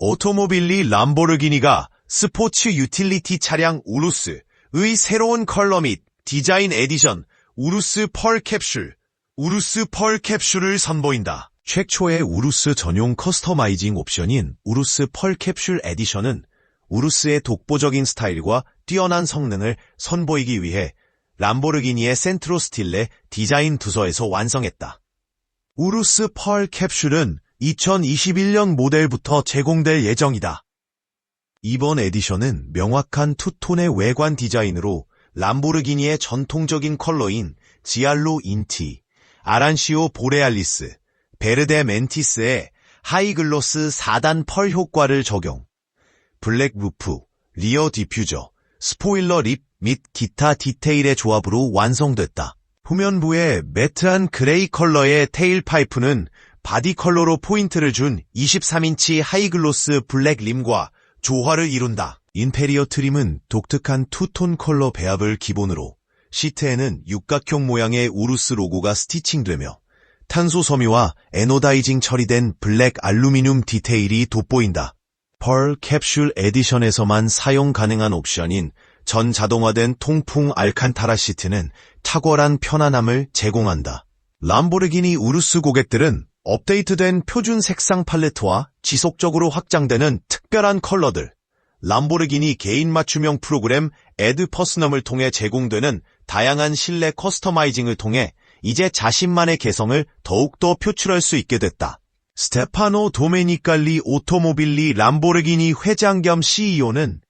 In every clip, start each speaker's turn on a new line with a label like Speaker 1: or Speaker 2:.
Speaker 1: 오토모빌리 람보르기니가 스포츠 유틸리티 차량 우루스의 새로운 컬러 및 디자인 에디션 우루스 펄 캡슐, 우루스 펄 캡슐을 선보인다. 최초의 우루스 전용 커스터마이징 옵션인 우루스 펄 캡슐 에디션은 우루스의 독보적인 스타일과 뛰어난 성능을 선보이기 위해 람보르기니의 센트로 스틸레 디자인 두서에서 완성했다. 우루스 펄 캡슐은 2021년 모델부터 제공될 예정이다. 이번 에디션은 명확한 투톤의 외관 디자인으로 람보르기니의 전통적인 컬러인 지알로 인티, 아란시오 보레알리스, 베르데 멘티스의 하이글로스 4단 펄 효과를 적용, 블랙 루프, 리어 디퓨저, 스포일러 립 및 기타 디테일의 조합으로 완성됐다. 후면부의 매트한 그레이 컬러의 테일 파이프는 바디 컬러로 포인트를 준 23인치 하이글로스 블랙 림과 조화를 이룬다. 인테리어 트림은 독특한 투톤 컬러 배합을 기본으로 시트에는 육각형 모양의 우루스 로고가 스티칭되며 탄소 섬유와 에노다이징 처리된 블랙 알루미늄 디테일이 돋보인다. 펄 캡슐 에디션에서만 사용 가능한 옵션인 전 자동화된 통풍 알칸타라 시트는 탁월한 편안함을 제공한다. 람보르기니 우루스 고객들은 업데이트된 표준 색상 팔레트와 지속적으로 확장되는 특별한 컬러들, 람보르기니 개인 맞춤형 프로그램 에드 퍼스넘을 통해 제공되는 다양한 실내 커스터마이징을 통해 이제 자신만의 개성을 더욱더 표출할 수 있게 됐다. 스테파노 도메니칼리 오토모빌리 람보르기니 회장 겸 CEO는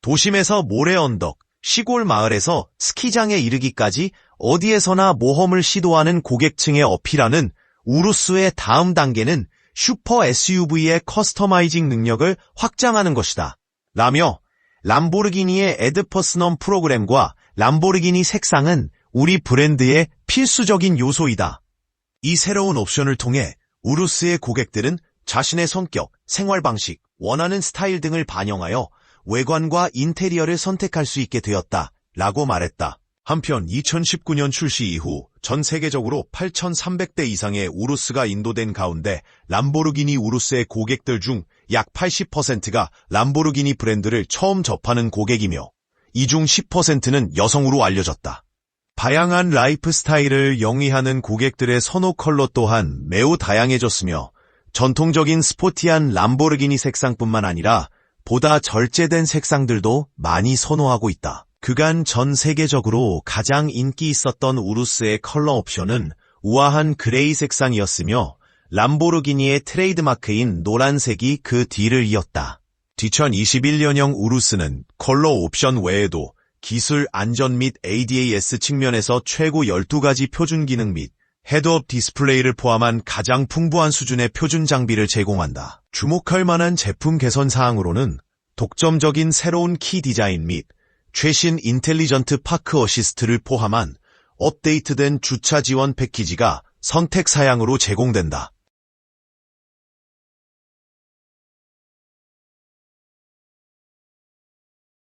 Speaker 1: 도심에서 모래 언덕, 시골 마을에서 스키장에 이르기까지 어디에서나 모험을 시도하는 고객층에 어필하는 우루스의 다음 단계는 슈퍼 SUV의 커스터마이징 능력을 확장하는 것이다. 라며 람보르기니의 에드퍼스넘 프로그램과 람보르기니 색상은 우리 브랜드의 필수적인 요소이다. 이 새로운 옵션을 통해 우루스의 고객들은 자신의 성격, 생활 방식, 원하는 스타일 등을 반영하여 외관과 인테리어를 선택할 수 있게 되었다. 라고 말했다. 한편 2019년 출시 이후 전 세계적으로 8,300대 이상의 우루스가 인도된 가운데 람보르기니 우루스의 고객들 중 약 80%가 람보르기니 브랜드를 처음 접하는 고객이며 이 중 10%는 여성으로 알려졌다. 다양한 라이프 스타일을 영위하는 고객들의 선호 컬러 또한 매우 다양해졌으며 전통적인 스포티한 람보르기니 색상뿐만 아니라 보다 절제된 색상들도 많이 선호하고 있다. 그간 전 세계적으로 가장 인기 있었던 우루스의 컬러 옵션은 우아한 그레이 색상이었으며 람보르기니의 트레이드마크인 노란색이 그 뒤를 이었다. 2021년형 우루스는 컬러 옵션 외에도 기술 안전 및 ADAS 측면에서 최고 12가지 표준 기능 및 헤드업 디스플레이를 포함한 가장 풍부한 수준의 표준 장비를 제공한다. 주목할 만한 제품 개선 사항으로는 독점적인 새로운 키 디자인 및 최신 인텔리전트 파크 어시스트를 포함한 업데이트된 주차 지원 패키지가 선택 사양으로 제공된다.